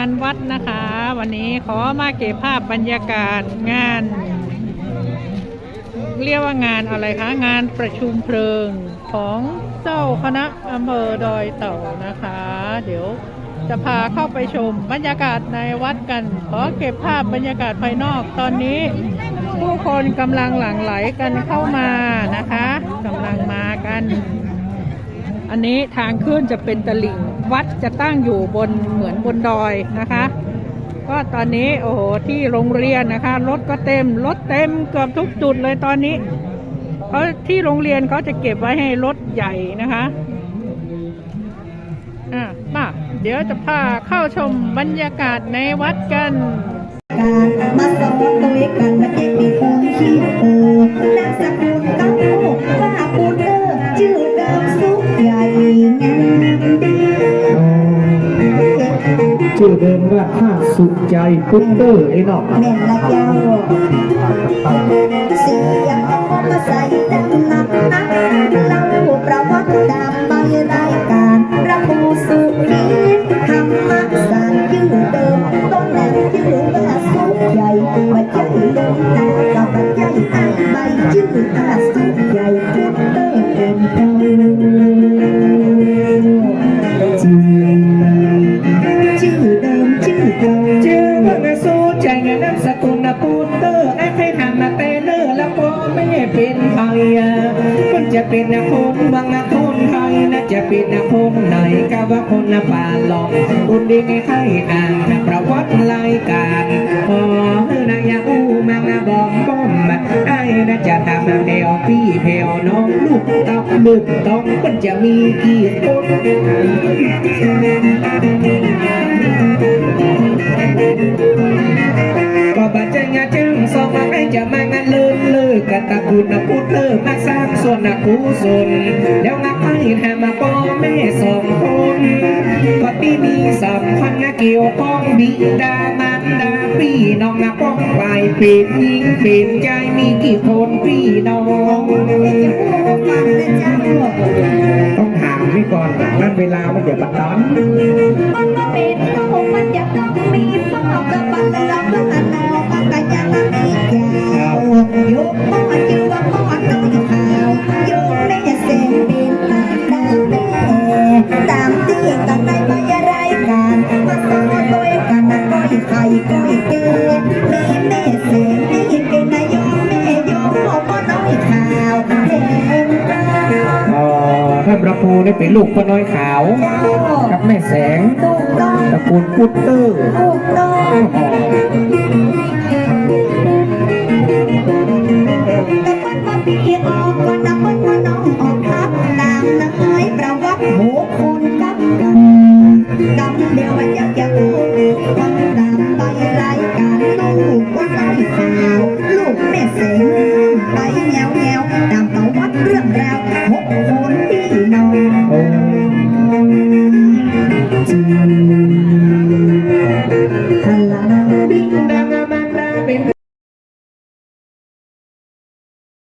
งานวัดนะคะ วันนี้ขอมาเก็บภาพบรรยากาศงาน เรียกว่างานอะไรคะ งานประชุมเพลิงของเจ้าคณะอำเภอดอยเต่านะคะ เดี๋ยวจะพาเข้าไปชมบรรยากาศในวัดกัน ขอเก็บภาพบรรยากาศภายนอกตอนนี้ ผู้คนกำลังหลั่งไหลกันเข้ามานะคะกำลังมากัน อันนี้ทางขึ้นจะเป็นตลิ่ง วัดจะตั้งอยู่บนเหมือนบนดอยนะคะ ก็ตอนนี้โอ้โหที่โรงเรียนนะคะรถก็เต็มรถเต็มเกือบทุกจุดเลยตอนนี้เขาที่โรงเรียนเขาจะเก็บไว้ให้รถใหญ่นะคะอะมาเดี๋ยวจะพาเข้าชมบรรยากาศในวัดกัน ชื่อเดิมว่าข้าสุขใจพุตเตอร์ไอ้นอกแม่นละเจ้าเสียงเอามาใส่ดังนักอัก กุลนะพุตเตอร์ไอ้ใครทำมาเตเลอร์แล้วพ่อไม่เป็นไทยอะมันจะเป็นคนบางคนไทยนะจะเป็นคนไหนก็ว่าคนละป่าหลอกอุดดีใครอ่านประวัติรายการพอเออนะอยาอู้มังนะบอกป้อมไอ้นะจะทำแถวพี่แถวน้องลูกต้าลูกต้องมันจะมีกี่คน Thank you. บาดใจงาจึงสองมาให้จะมางานเลิศเลิกกะตะกูนะพูดเลิกมาสร้างส่วนนะกูส่วนเดี๋ยวงักให้แทมาป้อแม่สองคนก็ที่มีสัมพันธ์นะเกี่ยวข้องบิดามารดาพี่น้องนะป้องไปเป็นหญิงเป็นใจมีกี่คนพี่น้องต้องถามพี่ก่อนนั่นเวลามันเดี๋ยวบัดตอน ท่านพระครูได้เป็นลูกพ่อน้อยขาว กับแม่แสงถูกต้อตระกูลพุตเตอร์ถูกต้องแต่คนมาพี่ออกก็นับคนมาน้องออกทับนางนายประวัติโหคนกับกันกำเดียวมันยักษ์ใหญ่